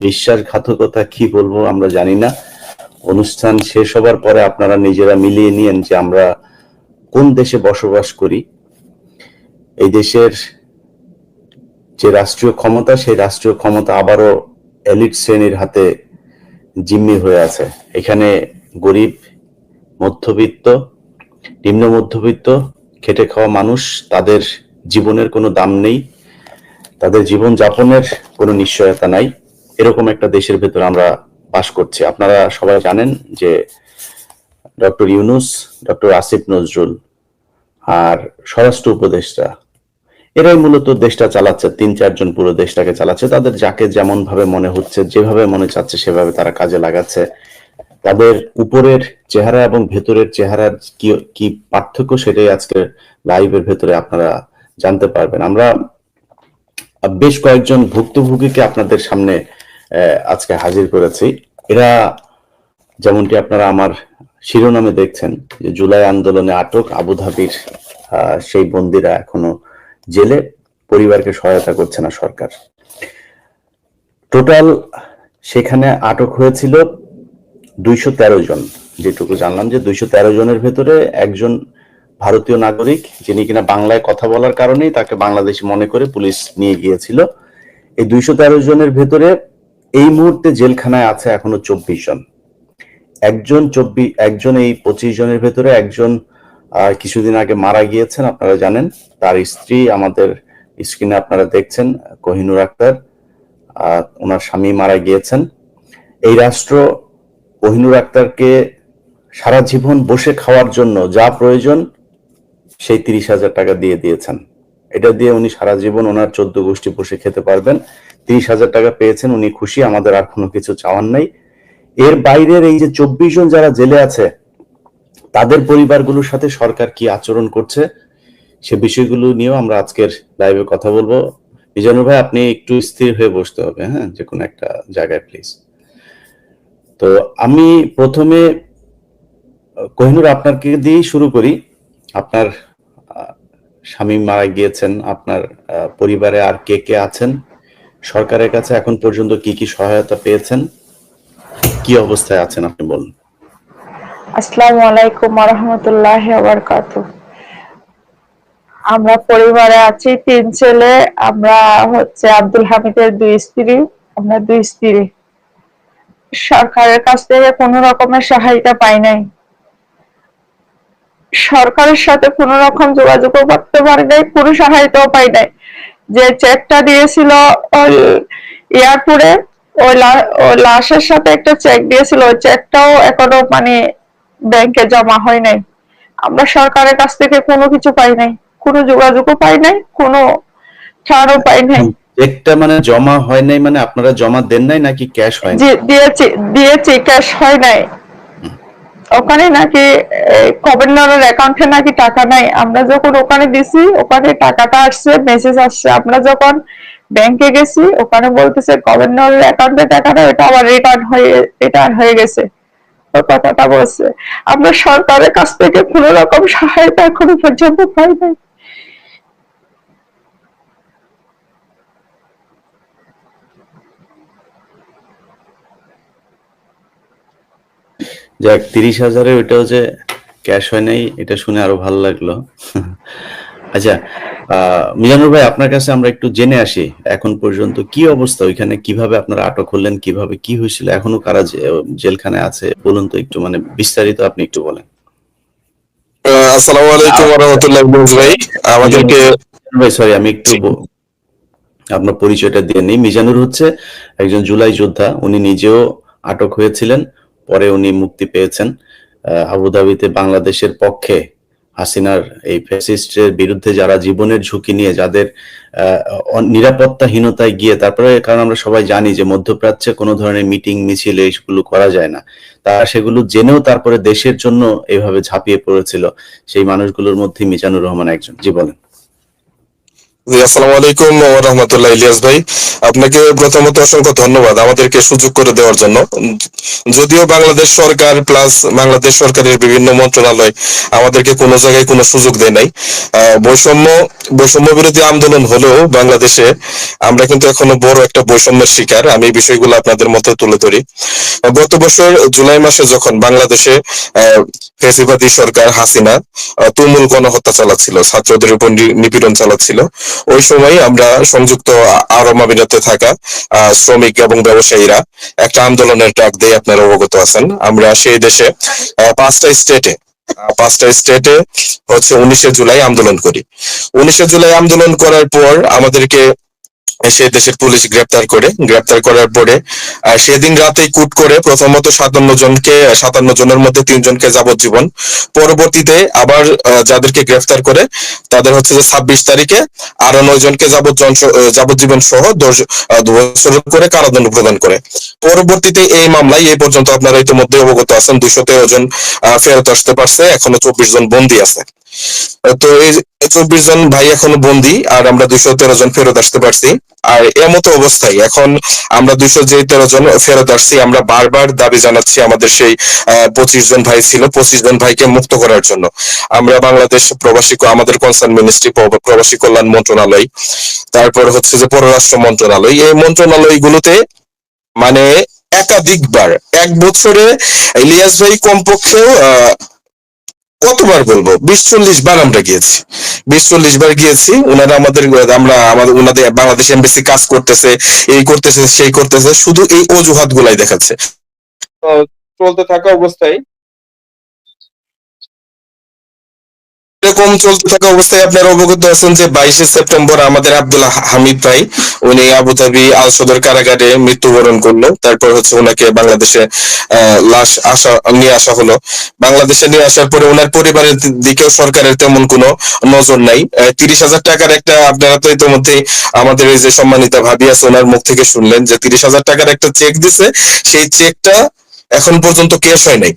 বিশ্বাসঘাতকতা কি বলব আমরা জানি না। অনুষ্ঠান শেষ হবার পরে আপনারা নিজেরা মিলিয়ে নিয়েন যে আমরা কোন দেশে বসবাস করি। এই দেশের যে রাষ্ট্রীয় ক্ষমতা, সেই রাষ্ট্রীয় ক্ষমতা আবারও এলিট শ্রেণির হাতে জিম্মি হয়ে আছে। এখানে গরিব, মধ্যবিত্ত, নিম্ন মধ্যবিত্ত, খেটে খাওয়া মানুষ, তাদের জীবনের কোনো দাম নেই। তাদের জীবন যাপনের কোনো নিশ্চয়তা নাই। এরকম একটা দেশের ভেতরে আমরা বাস করছি। আপনারা সবাই জানেন যে ডক্টর ইউনুস, ডক্টর আসিফ নজরুল আর স্বরাষ্ট্র উপদেষ্টা, এরাই মূলত দেশটা চালাচ্ছে, তিন চারজন পুরো দেশটাকে চালাচ্ছে। তাদের যাকে যেমন ভাবে মনে হচ্ছে, যেভাবে মনে চাচ্ছে, সেভাবে তারা কাজে লাগাচ্ছে। তাদের উপরের চেহারা এবং ভেতরের চেহারার কি কি পার্থক্য সেটাই আজকে লাইভের ভেতরে আপনারা জানতে পারবেন। আমরা বেশ কয়েকজন ভুক্তভোগীকে আপনাদের সামনে আজকে হাজির করেছি। এরা যেমনটি আপনারা আমার শিরোনামে দেখছেন যে জুলাই আন্দোলনে আটক আবুধাবির সেই বন্দিরা এখনও জেলে, পরিবারকে সহায়তা করছে না সরকার। টোটাল সেখানে আটক হয়েছিল দুইশো তেরো জন। যেটুকু জানলাম যে দুইশো তেরো জনের ভেতরে একজন ভারতীয় নাগরিক, যিনি কিনা বাংলায় কথা বলার কারণেই তাকে বাংলাদেশি মনে করে পুলিশ নিয়ে গিয়েছিল। এই দুইশো তেরো জনের ভেতরে এই মুহূর্তে জেলখানায় আছে এখনও চব্বিশ জন। একজন চব্বিশ একজন এই পঁচিশ জনের ভেতরে একজন কিছুদিন আগে মারা গিয়েছেন, আপনারা জানেন। তার স্ত্রী আমাদের স্ক্রিনে আপনারা দেখছেন, কোহিনুর আক্তার ওনার স্বামী মারা গিয়েছেন। এই রাষ্ট্র কোহিনুর আক্তারকে সারা জীবন বসে খাওয়ার জন্য যা প্রয়োজন, সেই তিরিশ হাজার টাকা দিয়ে দিয়েছেন। এটা দিয়ে উনি সারা জীবন ওনার চোদ্দ গোষ্ঠী বসে খেতে পারবেন। তিরিশ হাজার টাকা পেয়েছেন, উনি খুশি, আমাদের আর কোনো কিছু চাওয়ার নাই। এর বাইরের এই যে চব্বিশ জন যারা জেলে আছে, তাদের পরিবারগুলোর সাথে সরকার কি আচরণ করছে, সে বিষয়গুলো নিয়েও আমরা আজকের লাইভে কথা বলব। মিজানুর ভাই, আপনি একটু স্থির হয়ে বসতে হবে হ্যাঁ? যে কোনো একটা জায়গায় প্লিজ তো আমি প্রথমে, কোহিনুর, আপনাকে দিয়েই শুরু করি। আপনার স্বামী মারা গিয়েছেন, আপনার পরিবারে আর কে কে আছেন? সরকারের কাছে এখন পর্যন্ত কি কি সহায়তা পেয়েছেন? কি অবস্থায় আছেন আপনি বলুন। আসসালামু আলাইকুম রহমতুল্লাহ বারকাত আমরা পরিবারে আছি, তিন ছেলে, আমরা হচ্ছে আব্দুল হামিদের দুই স্ত্রী, আমরা দুই স্ত্রী। সরকারের কাছ থেকে কোনো রকমের সহায়তা পাই নাই। সরকারের সাথে কোনো রকম যোগাযোগও করতে পারি নাই, কোনো সহায়তাও পাই নাই। যে চেকটা দিয়েছিল ওই এয়ারপোর্টে ওই লাশের সাথে একটা চেক দিয়েছিল। ওই চেকটাও এখনও মানে ব্যাংকে জমা হয় নাই। আমরা সরকারের কাছ থেকে কোনো কিছু পাই নাই। কোনো যোগাযোগও পাই নাই কোনো ছাড়ও পাই নাই। চেকটা মানে জমা হয় নাই মানে আপনারা জমা দেন নাই নাকি ক্যাশ হয় দিয়েছি দিয়েছি ক্যাশ হয় নাই। ওখানে নাকি গভর্নরের অ্যাকাউন্টে নাকি টাকা নাই। আমরা যখন ওখানে দিছি ওখানে টাকাটা আসছে মেসেজ আসছে। আমরা যখন ব্যাংকে গেছি, ওখানে বলতেছে গভর্নরের অ্যাকাউন্টে টাকাটা এটা আবার রিটার্ন হয়ে রিটার্ন হয়ে গেছে। ওর কথাটা বলছে। আমরা সরকারের কাছ থেকে কোনো রকম সহায়তা এখনও পর্যন্ত পাই নাই। যাক তিরিশ হাজারে ওইটাও যে ক্যাশ হয় নাই এটা শুনে আরও ভালো লাগল। আচ্ছা আহ, মিজানুর ভাই আপনার কাছে আমরা একটু জেনে আসি এখন পর্যন্ত কি অবস্থা? ওইখানে কীভাবে আপনারা আটক হলেন কীভাবে কি হয়েছিল? এখনও কারা জে- জেলখানায় আছে? বলুন তো একটু মানে বিস্তারিত আপনি একটু বলেন। আসসালামু আলাইকুম রহমতুল্লাহ ভাই আমাদেরকে ভাই সরি আমি একটু আপনার পরিচয়টা দিয়ে নিই। মিজানুর হচ্ছে একজন জুলাই যোদ্ধা উনি নিজেও আটক হয়েছিলেন। পরে উনি মুক্তি পেয়েছেন। আবুধাবিতে বাংলাদেশের পক্ষে হাসিনার এই ফ্যাসিস্টের বিরুদ্ধে যারা জীবনের ঝুঁকি নিয়ে যাদের নিরাপত্তাহীনতায় গিয়ে তারপরে, কারণ আমরা সবাই জানি যে মধ্যপ্রাচ্যে কোনো ধরনের মিটিং, মিছিল এইগুলো করা যায় না। তারা সেগুলো জেনেও তারপরে দেশের জন্য এভাবে ঝাঁপিয়ে পড়েছিল। সেই মানুষগুলোর মধ্যে মিজানুর রহমান একজন। জি, বলেন। বৈষম্য আন্দোলন হলেও বাংলাদেশে আমরা কিন্তু এখনও বড় একটা বৈষম্যের শিকার। আমি এই বিষয়গুলো আপনাদের মধ্যে তুলে ধরি। গত বছর জুলাই মাসে যখন বাংলাদেশে ফেসিবাদী সরকার হাসিনা তুমুল গণহত্যা চালাচ্ছিল, ছাত্রদের উপর নিপীড়ন চালাচ্ছিল। ওই সময় আমরা সংযুক্ত আরব আমিরাতে থাকা শ্রমিক এবং ব্যবসায়ীরা একটা আন্দোলনের ডাক দিয়ে আপনারা অবগত আছেন। আমরা সেই দেশে পাঁচটা স্টেটে পাঁচটা স্টেটে হচ্ছে উনিশে জুলাই আন্দোলন করি। উনিশে জুলাই আন্দোলন করার পর আমাদেরকে সেই দেশের পুলিশ গ্রেপ্তার করে। গ্রেপ্তার করার পরে সেদিন রাতেই কুট করে প্রথমত সাতান্ন জনকে সাতান্ন জনের মধ্যে তিনজনকে যাবজ্জীবন। পরবর্তীতে আবার যাদেরকে গ্রেফতার করে, তাদের হচ্ছে যে ছাব্বিশ তারিখে আরও নয় জনকে যাবজ্জন যাবজ্জীবন সহ বছর করে কারাদণ্ড প্রদান করে। পরবর্তীতে এই মামলায় এই পর্যন্ত আপনারা ইতিমধ্যে অবগত আছেন, দুইশো তেরো জন ফেরত আসতে পারছে, এখনও চব্বিশ জন বন্দী আছে। তো এই চব্বিশ জন ভাই এখনও বন্দী, আর আমরা দুইশো তেরো জন ফেরত আসতে পারছি। আর এমতো অবস্থায় এখন আমরা দুইশো যে তেরো জন ফেরত আসছি, আমরা বারবার দাবি জানাচ্ছি আমাদের সেই পঁচিশ জন ভাই ছিল, পঁচিশ জন ভাইকে মুক্ত করার জন্য। আমরা বাংলাদেশ প্রবাসী আমাদের কনসার্ন মিনিস্ট্রি প্রবাসী কল্যাণ মন্ত্রণালয়, তারপর হচ্ছে যে পররাষ্ট্র মন্ত্রণালয়। এই মন্ত্রণালয়গুলোতে মানে একাধিকবার, এক বছরে ইলিয়াস ভাই কমপক্ষেও কতবার বলব? বিশ চল্লিশ বার আমরা গিয়েছি। বিশ চল্লিশ বার গিয়েছি ওনারা আমাদের, আমরা আমাদের ওনাদের বাংলাদেশ এমবেসি কাজ করতেছে, এই করতেছে, সেই করতেছে, শুধু এই অজুহাত গুলাই দেখাচ্ছে চলতে থাকা অবস্থায় এরকম চলতে থাকা অবস্থায় আপনারা অবগত আছেন যে বাইশে সেপ্টেম্বর আমাদের আব্দুল্লাহ হামিদ ভাই, উনি আবুধাবি আল সদর কারাগারে মৃত্যুবরণ করল। তারপর হচ্ছে ওনাকে বাংলাদেশে লাশ আসা, নিয়ে আসা হলো। বাংলাদেশে নিয়ে আসার পরে ওনার পরিবারের দিকেও সরকারের তেমন কোনো নজর নাই। তিরিশ হাজার টাকার একটা, আপনারা তো ইতিমধ্যে আমাদের এই যে সম্মানিত ভাবি আছে ওনার মুখ থেকে শুনলেন যে তিরিশ হাজার টাকার একটা চেক দিছে। সেই চেকটা এখন পর্যন্ত কেস হয় নাই।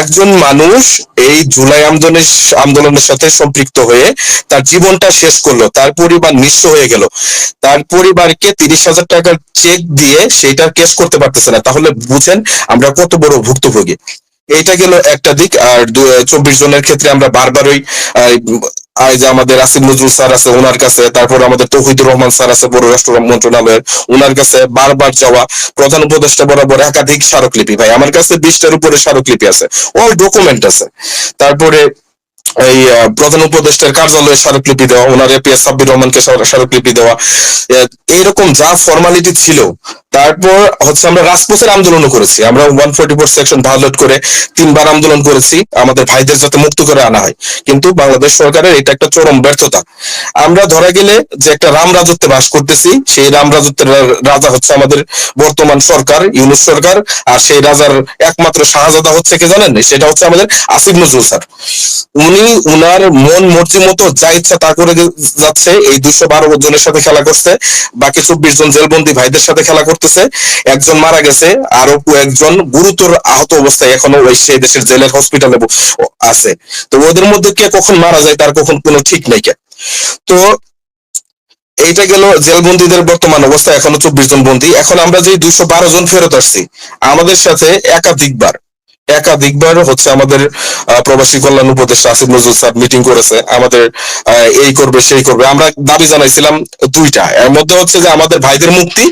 একজন মানুষ এই জুলাই আন্দোলনের আন্দোলনের সাথে সম্পৃক্ত হয়ে তার জীবনটা শেষ করল, তার পরিবার নিঃস্ব হয়ে গেল। তার পরিবারকে তিরিশ হাজার টাকার চেক দিয়ে সেটা কেস করতে পারতেছে না। তাহলে বুঝেন, আমরা কত বড় ভুক্তভোগী। এইটা গেল একটা দিক, আর চব্বিশ জনের ক্ষেত্রে আমরা বারবারই আহ, যে আমাদের আসিফ নজরুল স্যার আছে ওনার কাছে তারপর আমাদের তৌহিদুর রহমান স্যার আছে পররাষ্ট্র মন্ত্রণালয়ের ওনার কাছে বারবার যাওয়া প্রধান উপদেষ্টা বরাবর একাধিক স্মারকলিপি। ভাই আমার কাছে বিশটার উপরে স্মারকলিপি আছে অল ডকুমেন্ট আছে। তারপরে এই প্রধান উপদেষ্টার কার্যালয়ে স্মারকলিপি দেওয়া ওনার এপিএস সাব্বির রহমানকে স্মারকলিপি দেওয়া আহ, এইরকম যা ফর্মালিটি ছিল তারপর হচ্ছে আমরা রাজপথের আন্দোলনও করেছি। আমরা one forty four section violate করে তিনবার আন্দোলন করেছি আমাদের ভাইদের যাতে মুক্ত করে আনা হয়। কিন্তু বাংলাদেশ সরকারের এটা একটা চরম ব্যর্থতা। আমরা ধরা গেলে যে একটা রাম রাজত্বে বাস করতেছি সেই রাম রাজত্বের রাজা হচ্ছে আমাদের বর্তমান সরকার ইউনুস সরকার আর সেই রাজার একমাত্র শাহজাদা হচ্ছে কি জানেন? সেটা হচ্ছে আমাদের আসিফ নজরুল স্যার। উনি উনার মন মর্জি মতো যা ইচ্ছা তা করে যাচ্ছে, এই দুইশো বারো জনের সাথে খেলা করছে, বাকি চব্বিশ জন জেলবন্দি ভাইদের সাথে খেলা করতেছে, একজন মারা গেছে, আরও কয়েকজন গুরুতর আহত অবস্থায় এখনও ওই সেই দেশের জেলের হসপিটালে আছে। তো ওদের মধ্যে কে কখন মারা যায় তার কখন কোনো ঠিক নেই কে। তো এইটা গেল জেলবন্দীদের বর্তমান অবস্থা, এখনও চব্বিশ জন বন্দী। এখন আমরা যে দুইশো বারো জন ফেরত আসছি, আমাদের সাথে একাধিকবার একাধিকবার হচ্ছে আমাদের প্রবাসী কল্যাণ উপদেষ্টা আসিফ নজরুল স্যার মিটিং করেছে, আমাদের এই করবে, সেই করবে। আমরা দাবি জানাইছিলাম দুইটা। এর মধ্যে হচ্ছে যে আমাদের ভাইদের মুক্তি,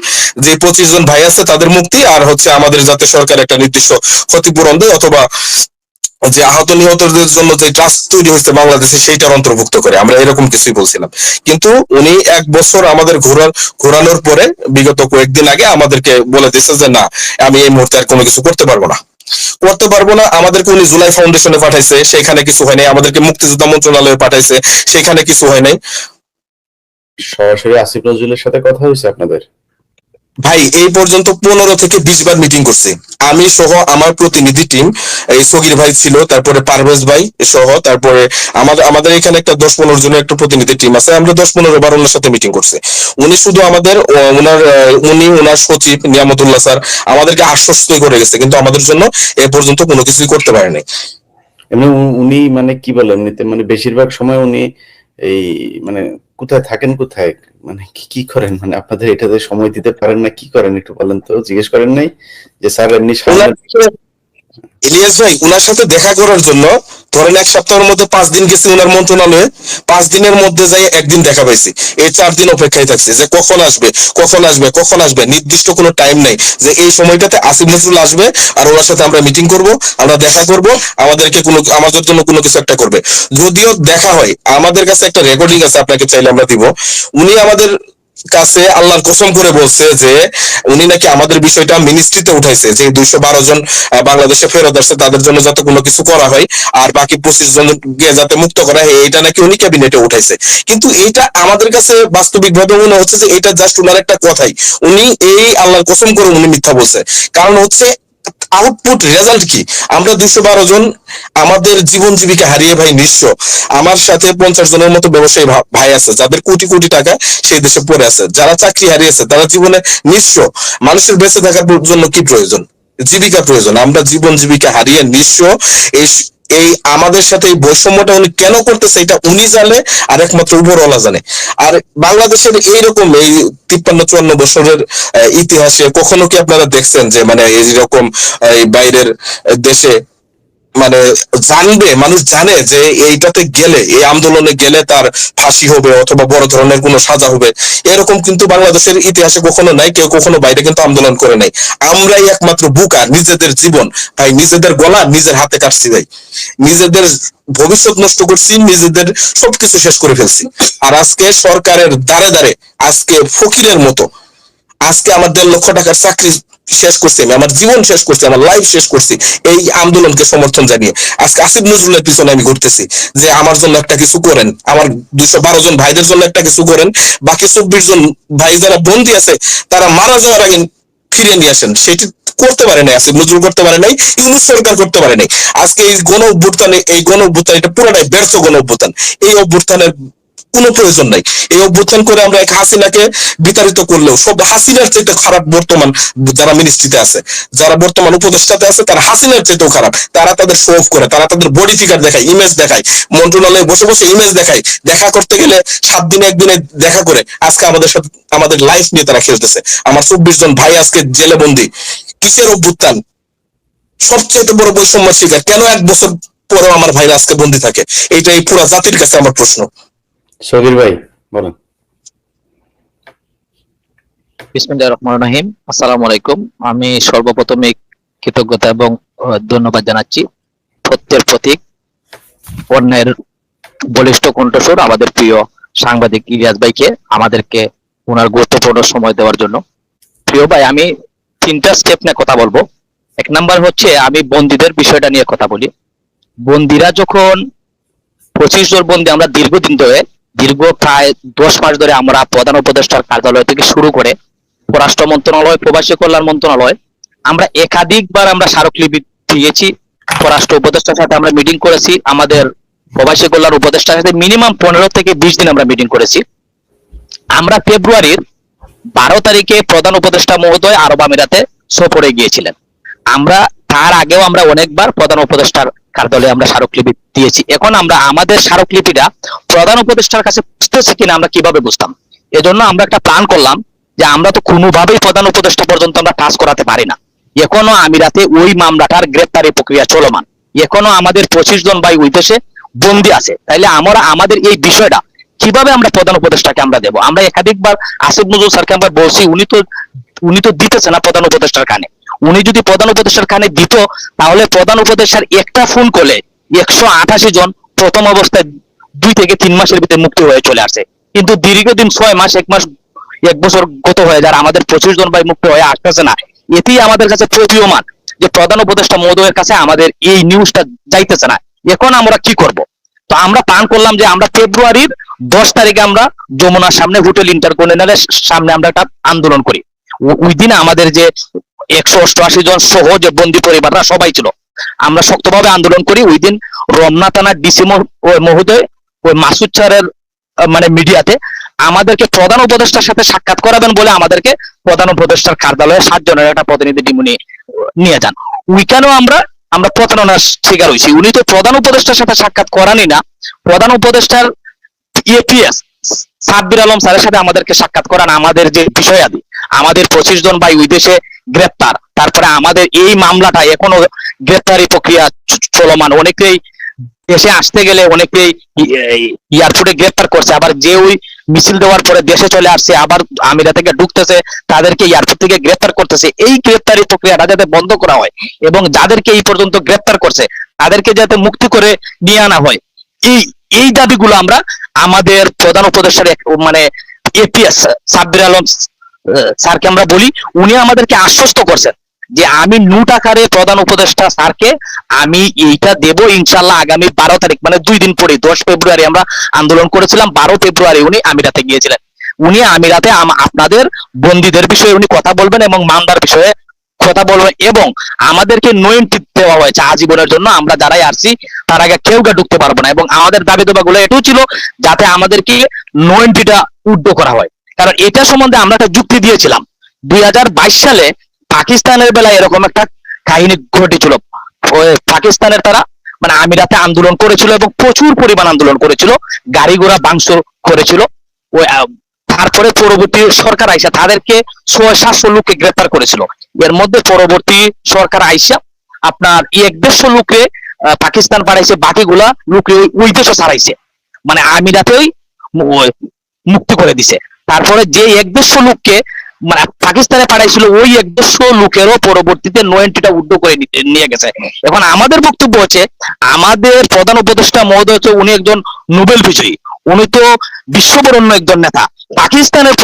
যে পঁচিশ জন ভাই আছে তাদের মুক্তি, আর হচ্ছে আমাদের যাতে সরকার একটা নির্দিষ্ট ক্ষতিপূরণ দেয়, অথবা যে আহত নিহতদের জন্য যে ট্রাস্ট তৈরি হয়েছে বাংলাদেশে, সেইটার অন্তর্ভুক্ত করে। আমরা এরকম কিছুই বলছিলাম। কিন্তু উনি এক বছর আমাদের ঘোরার, ঘোরানোর পরে, বিগত কয়েকদিন আগে আমাদেরকে বলে দিয়েছে যে, না, আমি এই মুহূর্তে আর কোনো কিছু করতে পারব না। করতে পারব না। আমাদেরকে উনি জুলাই ফাউন্ডেশনে পাঠাইছে, সেখানে কিছু হয় নাই। আমাদেরকে মুক্তিযোদ্ধা মন্ত্রণালয়ে পাঠাইছে, সেখানে কিছু হয় নাই। সরাসরি আসিফ নজরুলের সাথে কথা হয়েছে আপনাদের? ভাই, এই পর্যন্ত পনেরো থেকে বিশ বার মিটিং করছি। আমি সহ আমার প্রতিনিধি টিম এই সগির ভাই ছিল, তারপরে পারভেজ ভাই সহ, তারপরে আমাদের আমাদের এখানে একটা দশ পনেরো জনের একটা প্রতিনিধি টিম আছে, আমরা দশ পনেরো বার ওনার সাথে মিটিং করছি। উনি শুধু আমাদের ওনার উনি ওনার সচিব নিয়ামতুল্লাহ স্যার, আমাদেরকে আশ্বস্ত করে গেছে, কিন্তু আমাদের জন্য এ পর্যন্ত কোনো কিছুই করতে পারেনি। এমনি উনি মানে কি বলে, এমনিতে মানে বেশিরভাগ সময় উনি এই মানে কোথায় থাকেন কোথায়? মানে কি কি করেন? মানে আপনাদের এটাতে সময় দিতে পারেন না কি করেন একটু বলেন তো? জিজ্ঞেস করেন নাই যে স্যার এমনি ইলিয়াস ভাই ওনার সাথে দেখা করার জন্য ধরেন এক সপ্তাহের মধ্যে পাঁচ দিন গেছি ওনার মন্ত্রণালয়ে, পাঁচ দিনের মধ্যে যাই একদিন দেখা পাইছি। এই চার দিন অপেক্ষায় থাকছে যে কখন আসবে কখন আসবে কখন আসবে, নির্দিষ্ট কোনো টাইম নাই যে এই সময়টাতে আসিফ নজরুল আসবে আর ওনার সাথে আমরা মিটিং করব, আমরা দেখা করব, আমাদেরকে কোনো, আমাদের জন্য কোনো কিছু একটা করবে। যদিও দেখা হয়, আমাদের কাছে একটা রেকর্ডিং আছে, আপনাকে চাইলে আমরা দিব। উনি আমাদের কাছে আল্লাহর কসম করে বলছে যে উনি নাকি আমাদের বিষয়টা মিনিস্ট্রিতে উঠাইছে, যে দুইশো বারো জন বাংলাদেশে ফেরত আসছে, তাদের জন্য যাতে কোনো কিছু করা হয়, আর বাকি পঁচিশ জনকে যাতে মুক্ত করা হয়, এটা নাকি উনি ক্যাবিনেটে উঠাইছে। কিন্তু এটা আমাদের কাছে বাস্তবিক ভাবে মনে হচ্ছে যে এটা জাস্ট উনার একটা কথাই। উনি এই আল্লাহর কসম করে উনি মিথ্যা বলছে। কারণ হচ্ছে আউটপুট রেজাল্ট কি? আমরা দুশো বারো জন আমাদের জীবন জীবিকা হারিয়ে ভাই নিঃস্ব। আমার সাথে পঞ্চাশ জনের মতো ব্যবসায়ী ভাই আছে, যাদের কোটি কোটি টাকা সেই দেশে পড়ে আছে। যারা চাকরি হারিয়েছে, তারা জীবনে নিঃস্ব। মানুষের বেঁচে থাকার জন্য কি প্রয়োজন? জীবিকা প্রয়োজন। আমরা জীবন জীবিকা হারিয়ে নিঃস্ব। এই এই আমাদের সাথে এই বৈষম্যটা উনি কেন করতেছে এটা উনি জানে আর একমাত্র উপরওয়ালা জানে। আর বাংলাদেশের এইরকম এই তিপ্পান্ন, চুয়ান্ন বছরের ইতিহাসে কখনো কি আপনারা দেখছেন যে মানে এইরকম বাইরের দেশে মানে জানবে, মানুষ জানে যে এইটাতে গেলে, এই আন্দোলনে গেলে তার ফাঁসি হবে অথবা বড় ধরনের কোনো সাজা হবে। এরকম কিন্তু বাংলাদেশের ইতিহাসে কখনো নাই, কেউ কখনো বাইরে কিন্তু আন্দোলন করে নাই। আমরাই একমাত্র বুকা, নিজেদের জীবন। ভাই, নিজেদের গলা নিজের হাতে কাটছি ভাই। নিজেদের ভবিষ্যৎ নষ্ট করছি, নিজেদের সবকিছু শেষ করে ফেলছি। আর আজকে সরকারের দ্বারে দ্বারে, আজকে ফকিরের মতো, আজকে আমার দেড় লক্ষ টাকার চাকরি শেষ করছি আমি, আমার জীবন শেষ করছি, আমার লাইফ শেষ করছি, এই আন্দোলনকে সমর্থন জানিয়ে। আজকে আসিফ নজরুলের পিছনে আমি ঘুরতেছি, যে আমার জন্য একটা কিছু করেন, আমার দুশো বারো জন ভাইদের জন্য একটা কিছু করেন, বাকি চব্বিশ জন ভাই যারা বন্দী আছে, তারা মারা যাওয়ার আগে ফিরিয়ে নিয়ে আসেন। সেটি করতে পারে নাই, আসিফ নজরুল করতে পারে নাই, ইউনুস সরকার করতে পারে নাই। আজকে এই গণ অভ্যুত্থানে এই গণ অভ্যুত্থান এটা পুরোটাই ব্যর্থ গণ অভ্যুত্থান এই অভ্যুত্থানের কোনো প্রয়োজন নাই। এই অভ্যুত্থান করে আমরা এক হাসিনাকে বিতাড়িত করলেও সব হাসিনার চাইতে খারাপ বর্তমান যারা মিনিস্ট্রিতে আছে, যারা বর্তমান উপদেষ্টাতে আছে, তারা হাসিনার চাইতেও খারাপ। তারা তাদের শো অফ করে, তারা তাদের বডি ফিগার দেখায় ইমেজ দেখায়, মন্ত্রণালয়ে বসে বসে ইমেজ দেখায়। দেখা করতে গেলে সাত দিনে একদিনে দেখা করে আজকে আমাদের সাথে, আমাদের লাইফ নিয়ে তারা খেলতেছে। আমার চব্বিশ জন ভাই আজকে জেলে বন্দি। কিসের অভ্যুত্থান? সবচেয়ে বড় বৈষম্যের শিকার। কেন এক বছর পরেও আমার ভাইরা আজকে বন্দি থাকে? এইটা এই পুরা জাতির কাছে আমার প্রশ্ন। সগির ভাই বিসমিল্লাহির রহমানির রহিম। আসসালামু আলাইকুম। আমি সর্বপ্রথমে কৃতজ্ঞতা এবং ধন্যবাদ জানাচ্ছি। সত্যের প্রতীক, অন্যের বলিষ্ঠ কণ্ঠস্বর আমাদের প্রিয় সাংবাদিক ইলিয়াস ভাইকে, আমাদেরকে ওনার গুরুত্বপূর্ণ সময় দেওয়ার জন্য। প্রিয় ভাই, আমি তিনটা স্টেপ নিয়ে কথা বলব। এক নাম্বার হচ্ছে, আমি বন্দীদের বিষয়টা নিয়ে কথা বলি। বন্দীরা যখন পঁচিশ জন বন্দী, আমরা দীর্ঘদিন ধরে দীর্ঘ প্রায় দশ মাস ধরে আমরা প্রধান উপদেষ্টার কার্যালয় থেকে শুরু করে পররাষ্ট্র মন্ত্রণালয়, প্রবাসী কল্যাণ মন্ত্রণালয়, আমরা একাধিকবার আমরা স্মারকলিপি দিয়েছি। পররাষ্ট্র উপদেষ্টার সাথে আমরা মিটিং করেছি। আমাদের প্রবাসী কল্যাণ উপদেষ্টার সাথে মিনিমাম পনেরো থেকে বিশ দিন আমরা মিটিং করেছি। আমরা ফেব্রুয়ারির বারো তারিখে প্রধান উপদেষ্টা মহোদয় আরব আমিরাতে সফরে গিয়েছিলেন। আমরা তার আগেও আমরা অনেকবার প্রধান উপদেষ্টার কার্যালয়ে আমরা স্মারকলিপি দিয়েছি। এখন আমরা আমাদের স্মারকলিপিটা প্রধান উপদেষ্টার কাছে বুঝতেছি কিনা আমরা কীভাবে বুঝতাম? এজন্য আমরা একটা প্ল্যান করলাম যে আমরা তো কোনোভাবেই প্রধান উপদেষ্টা পর্যন্ত আমরা কাজ করাতে পারি না। এখনও আমিরাতে ওই মামলাটার গ্রেপ্তারি প্রক্রিয়া চলমান। এখনও আমাদের পঁচিশ জন ভাই ওই দেশে বন্দি আছে। তাইলে আমরা, আমাদের এই বিষয়টা কীভাবে আমরা প্রধান উপদেষ্টাকে আমরা দেব? আমরা একাধিকবার আসিফ নজরুল স্যারকে আমরা বলছি, উনি তো উনি তো দিতেছে না প্রধান উপদেষ্টার কানে। উনি যদি প্রধান উপদেষ্টার কানে দিত, তাহলে প্রধান উপদেষ্টার একটা ফোন করলে একশো আঠাশি জন প্রথম অবস্থায় দুই থেকে তিন মাসের ভিতরে মুক্তি হয়ে চলে আসে। কিন্তু দীর্ঘদিন ছয় মাস, এক মাস, এক বছর গত হয়ে যার আমাদের পঁচিশ জন ভাই মুক্ত হয়ে আসতেছে না। এতেই আমাদের কাছে প্রতীয়মান যে প্রধান উপদেষ্টা মহোদয়ের কাছে আমাদের এই নিউজটা যাইতেছে না। এখন আমরা কি করব? তো আমরা প্ল্যান করলাম যে আমরা ফেব্রুয়ারির দশ তারিখে আমরা যমুনার সামনে হোটেল ইন্টারকন্টিনেন্টালের সামনে আমরা একটা আন্দোলন করি। ওই দিনে আমাদের যে একশো অষ্টআশি জন সহ যে বন্দি পরিবাররা সবাই ছিল। আমরা শক্তভাবে আন্দোলন করি। ওই দিন রমনা থানার ডিসি মহোদয়, ওই মাসুদ স্যারের মানে মিডিয়াতে আমাদেরকে প্রধান উপদেষ্টার সাথে সাক্ষাৎ করাবেন বলে আমাদেরকে প্রধান উপদেষ্টার কার্যালয়ে সাতজনের একটা প্রতিনিধি টিম নিয়ে যান। ওইখানেও আমরা আমরা প্রতারণার শিকার হয়েছি। উনি তো প্রধান উপদেষ্টার সাথে সাক্ষাৎ করানি না। প্রধান উপদেষ্টার এপিএস সাব্বির আলম স্যারের সাথে আমাদেরকে সাক্ষাৎ করান। আমাদের যে বিষয়াদি। আমাদের পঁচিশ জন ভাই ওই দেশে গ্রেপ্তার। তারপরে আমাদের এই মামলাটা এখনও গ্রেপ্তারি প্রক্রিয়া চলমান। অনেকেই দেশে আসতে গেলে অনেকেই এয়ারপোর্টে গ্রেপ্তার করছে। আবার যে ওই মিছিল দেওয়ার পরে দেশে চলে আসছে, আবার আমিরা থেকে ঢুকতেছে, তাদেরকে এয়ারপোর্ট থেকে গ্রেপ্তার করতেছে। এই গ্রেপ্তারি প্রক্রিয়াটা যাতে বন্ধ করা হয় এবং যাদেরকে এই পর্যন্ত গ্রেপ্তার করছে, তাদেরকে যাতে মুক্তি করে নিয়ে আনা হয়, এই এই দাবিগুলো আমরা আমাদের প্রধান উপদেষ্টার মানে এপিএস সাব্বির আলম স্যারকে আমরা বলি, উনি আমাদেরকে আশ্বস্ত করছেন যে আমি নোট আকারে প্রধান উপদেষ্টা স্যারকে আমি এইটা দেব ইনশাল্লাহ আগামী বারো তারিখ মানে দুই দিন পরে, দশ ফেব্রুয়ারি আমরা আন্দোলন করেছিলাম, বারো ফেব্রুয়ারি উনি আমিরাতে গিয়েছিলেন। উনি আমিরাতে আপনাদের বন্দীদের বিষয়ে উনি কথা বলবেন এবং মামলার বিষয়ে কথা বলবেন এবং আমাদেরকে নয়নটি দেওয়া হয়েছে আজীবনের জন্য, আমরা যারাই আসছি, তার আগে কেউ ঢুকতে পারব না এবং আমাদের দাবি দাবা গুলো এটাও ছিল যাতে আমাদেরকে নয়নটিটা উড্ড করা হয়। কারণ এটা সম্বন্ধে আমরা একটা যুক্তি দিয়েছিলাম। দুই হাজার বাইশ সালে পাকিস্তানের বেলায় এরকম একটা কাহিনী ঘটেছিল। পাকিস্তানের তারা মানে আমিরাতে আন্দোলন করেছিল এবং প্রচুর পরিমাণ আন্দোলন করেছিল। গাড়ি ঘোড়া ভাঙচুর করেছিল। ওই তারপরে পরবর্তী সরকার আইসা তাদেরকে ছয়, সাতশো লোককে গ্রেপ্তার করেছিল। এর মধ্যে পরবর্তী সরকার আইসা আপনার এক দেড়শো লোককে পাকিস্তান পাঠাইছে বাকিগুলা লোকে ওই- দেশও ছাড়াইছে। মানে আমিরাতেই মুক্তি করে দিছে। তারপরে যে এক দেড়শো লোককে মানে পাকিস্তানে পাঠাইছিল, ওই এক দেড়শো লোকেরও পরবর্তীতে নয়েন্টিটা উড্ড করে নিয়ে গেছে। এখন আমাদের বক্তব্য হচ্ছে, আমাদের প্রধান উপদেষ্টা মহোদয় হচ্ছে উনি একজন নোবেল বিজয়ী। উনি তো বিশ্ববরণ্য একজন নেতা। পাকিস্তানের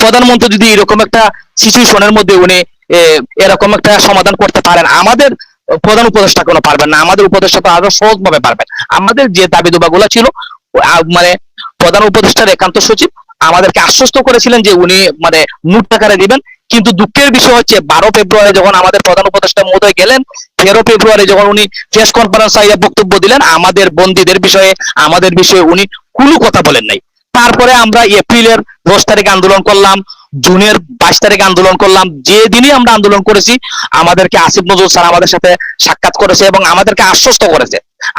প্রধানমন্ত্রী যদি এরকম একটা সিচুয়েশনের মধ্যে উনি এরকম একটা সমাধান করতে পারেন, আমাদের প্রধান উপদেষ্টা কোনো পারবেন না। আমাদের উপদেষ্টা তো আরও সহজ ভাবে পারবেন। আমাদের যে দাবি দুবাগুলো ছিল মানে প্রধান উপদেষ্টার একান্ত সচিব আমাদেরকে আশ্বস্ত করেছিলেন যে উনি মানে নোট আকারে দিবেন কিন্তু দুঃখের বিষয় হচ্ছে, বারো ফেব্রুয়ারি যখন আমাদের প্রধান উপদেষ্টা মহোদয় গেলেন, তেরো ফেব্রুয়ারি যখন উনি প্রেস কনফারেন্স আইয়া বক্তব্য দিলেন, আমাদের বন্দীদের বিষয়ে, আমাদের বিষয়ে উনি কোনো কথা বলেন নাই। তারপরে আমরা এপ্রিলের দশ তারিখ আন্দোলন করলাম, জুনের বাইশ তারিখ আন্দোলন করলাম। যে দিনই আমরা আন্দোলন করেছি, আমাদেরকে আসিফ নজরুল স্যার আমাদের সাথে সাক্ষাৎ করেছে এবং আমাদেরকে আশ্বস্ত করেছে।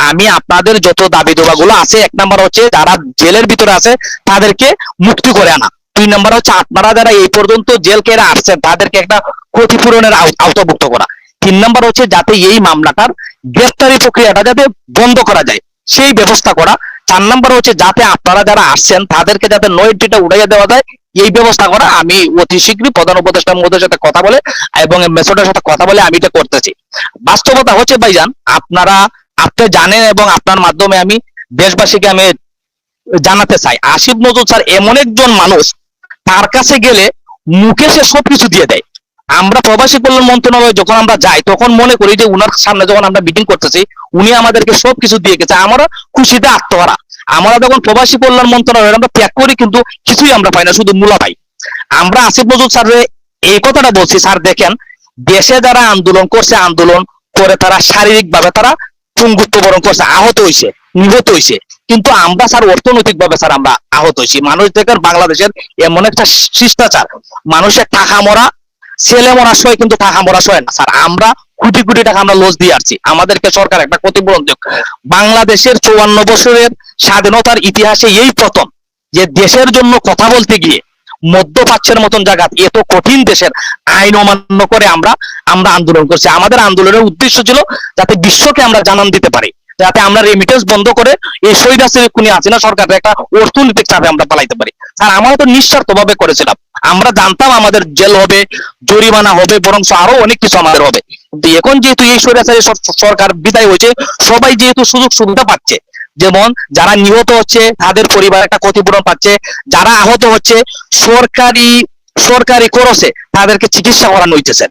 আমি আপনাদের যত দাবি গুলো আছে, এক নাম্বার হচ্ছে যারা জেলের ভিতরে আছে, তাদেরকে মুক্তি করে আনা। দুই নাম্বার হচ্ছে আপনারা যারা এই পর্যন্ত জেল কেরা আসছেন, তাদেরকে একটা ক্ষতিপূরণের আওতাভুক্ত করা। তিন নাম্বার হচ্ছে যাতে এই মামলাটার গ্রেফতারি প্রক্রিয়াটা যাতে বন্ধ করা যায়, সেই ব্যবস্থা করা। চার নাম্বার হচ্ছে যাতে আপনারা যারা আসছেন, তাদেরকে যাতে নয়টিটা উড়াইয়া দেওয়া যায়, এই ব্যবস্থা করা। আমি অতি শীঘ্রই প্রধান উপদেষ্টা মহোদয়ের সাথে কথা বলে এবং মেসোডের সাথে কথা বলে আমি এটা করতেছি। বাস্তবতা হচ্ছে, ভাইজান, আপনারা আপনি জানেন এবং আপনার মাধ্যমে আমি দেশবাসীকে আমি জানাতে চাই। আসিফ নজরুল স্যার এমন একজন মানুষ, তার কাছে গেলে মুখে সে সবকিছু দিয়ে দেয়। আমরা প্রবাসী কল্যাণ মন্ত্রণালয়ে যখন আমরা যাই, তখন মনে করি যে উনার সামনে যখন আমরা মিটিং করতেছি, উনি আমাদেরকে সবকিছু দিয়ে গেছে। আমরা খুশিতে আত্মহারা। আমরা যখন প্রবাসী কল্যাণ মন্ত্রণালয়ে আমরা ত্যাগ করি, কিন্তু কিছুই আমরা পাই না, শুধু মূলা পাই। আমরা আসিফ নজরুল স্যারের এই কথাটা বলছি, স্যার দেখেন, দেশে যারা আন্দোলন করছে, আন্দোলন করে তারা শারীরিক ভাবে তারা পঙ্গুত্ব বরণ করছে, আহত হয়েছে নিহত হয়েছে কিন্তু আমরা স্যার অর্থনৈতিক ভাবে স্যার আমরা আহত হয়েছি মানুষ দেখেন বাংলাদেশের এমন একটা শিষ্টাচার। মানুষের টাকা মরা, ছেলে মরা সয় কিন্তু টাকা মরা সয় না। স্যার, আমরা কোটি কোটি টাকা আমরা লস দিয়ে আসছি। আমাদেরকে সরকার একটা ক্ষতিপূরণ দিক। বাংলাদেশের চুয়ান্ন বছরের স্বাধীনতার ইতিহাসে এই প্রথম যে দেশের জন্য কথা বলতে গিয়ে মধ্যপ্রাচ্যের মতন জায়গা, এত কঠিন দেশের আইন অমান্য করে আমরা আমরা আন্দোলন করছি। আমাদের আন্দোলনের উদ্দেশ্য ছিল যাতে বিশ্বকে আমরা জানান দিতে পারি, যাতে আমরা রেমিটেন্স বন্ধ করে এই শহীদ হাসিনা খুনি হাসিনা সরকারের একটা অর্থনৈতিক চাপে আমরা পালাইতে পারি। স্যার আমরা তো নিঃস্বার্থ ভাবে করেছিলাম। আমরা জানতাম আমাদের জেল হবে, জরিমানা হবে বরং আরও অনেক কিছু আমাদের হবে। এখন যেহেতু এই স্বৈরাচারী সর- সরকার বিদায় হয়েছে, সবাই যেহেতু সুযোগ সুবিধা পাচ্ছে যেমন যারা নিহত হচ্ছে, তাদের পরিবার একটা ক্ষতিপূরণ পাচ্ছে, যারা আহত হচ্ছে, সরকারি সরকারি খরচে তাদেরকে চিকিৎসা করানো হইতেছে।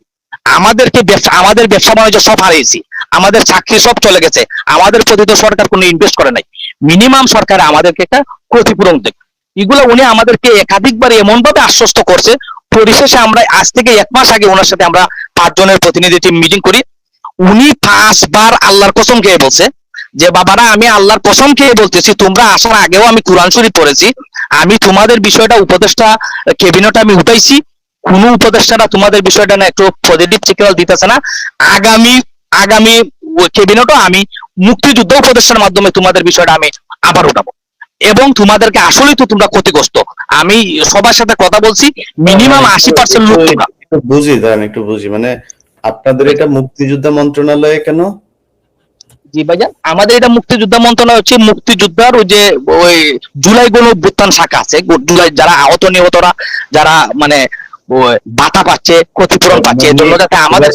আমাদেরকে ব্যবসা, আমাদের ব্যবসা বাণিজ্য সব হারিয়েছি, আমাদের চাকরি সব চলে গেছে, আমাদের প্রতি তো সরকার কোনো ইনভেস্ট করে নাই। মিনিমাম সরকার আমাদেরকে একটা ক্ষতিপূরণ দেখ এগুলো উনি আমাদেরকে একাধিকবার এমন ভাবে আশ্বস্ত করছে, পরিশেষে আমরা আজ থেকে এক মাস আগে ওনার সাথে আমরা পাঁচজনের প্রতিনিধি টিম মিটিং করি। উনি পাঁচবার আল্লাহর কসম খেয়ে বলছে যে বাবারা আমি আল্লাহর কসম খেয়ে বলতেছি তোমরা আসার আগেও আমি কোরআন শরীফ পড়েছি। আমি তোমাদের বিষয়টা উপদেষ্টা কেবিনেট আমি উঠাইছি। কোন উপদেষ্টারা তোমাদের বিষয়টা না একটু পজিটিভ সিগন্যাল দিতেছে না। আগামী আগামী কেবিনেটও আমি মুক্তিযুদ্ধ উপদেষ্টার মাধ্যমে তোমাদের বিষয়টা আমি আবার উঠাবো। এবং তোমাদেরকে আসলেই তো তোমরা ক্ষতিগ্রস্ত। আমি সবার সাথে কথা বলছি মিনিমাম আশি পার্সেন্ট লোক তোমরা। বুঝি দাঁড়ান একটু বুঝি। মানে আপনাদের এটা মুক্তিযুদ্ধ মন্ত্রণালয়ে কেন জি ভাইজান আমাদের এটা মুক্তিযোদ্ধা মন্ত্রণালয় হচ্ছে মুক্তিযোদ্ধার ওই যে ওই জুলাই গণ অভ্যুত্থান শাখা আছে জুলাই যারা আহত নিহতরা যারা মানে ওই বাতা পাচ্ছে ক্ষতিপূরণ পাচ্ছে এর জন্য যাতে আমাদের